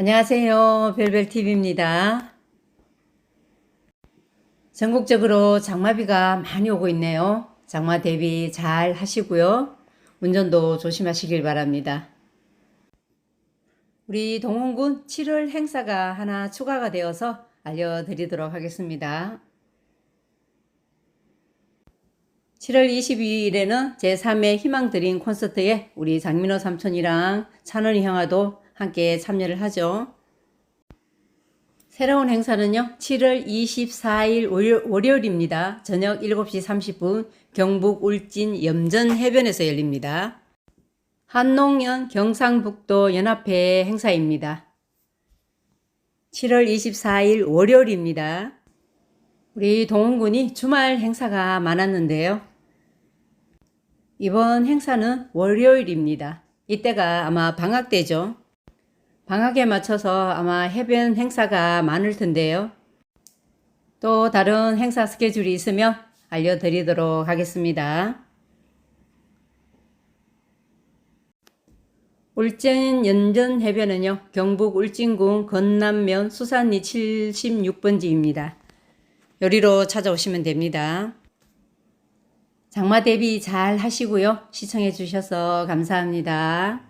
안녕하세요. 별별TV입니다. 전국적으로 장마비가 많이 오고 있네요. 장마 대비 잘 하시고요. 운전도 조심하시길 바랍니다. 우리 동원군 7월 행사가 하나 추가가 되어서 알려드리도록 하겠습니다. 7월 22일에는 제3회 희망드림 콘서트에 우리 장민호 삼촌이랑 찬원이 형아도 함께 참여를 하죠. 새로운 행사는요, 7월 24일 월요, 월요 일입니다. 저녁 7시 30분 경북 울진 염전 해변에서 열립니다. 한농연 경상북도 연합회 행사입니다. 7월 24일 월요일입니다. 우리 동원군이 주말 행사가 많았는데요. 이번 행사는 월요일입니다. 이때가 아마 방학 때죠. 방학에 맞춰서 아마 해변 행사가 많을 텐데요. 또 다른 행사 스케줄이 있으면 알려드리도록 하겠습니다. 울진 연전 해변은요, 경북 울진군 건남면 수산리 76번지입니다. 여기로 찾아오시면 됩니다. 장마 대비 잘 하시고요. 시청해 주셔서 감사합니다.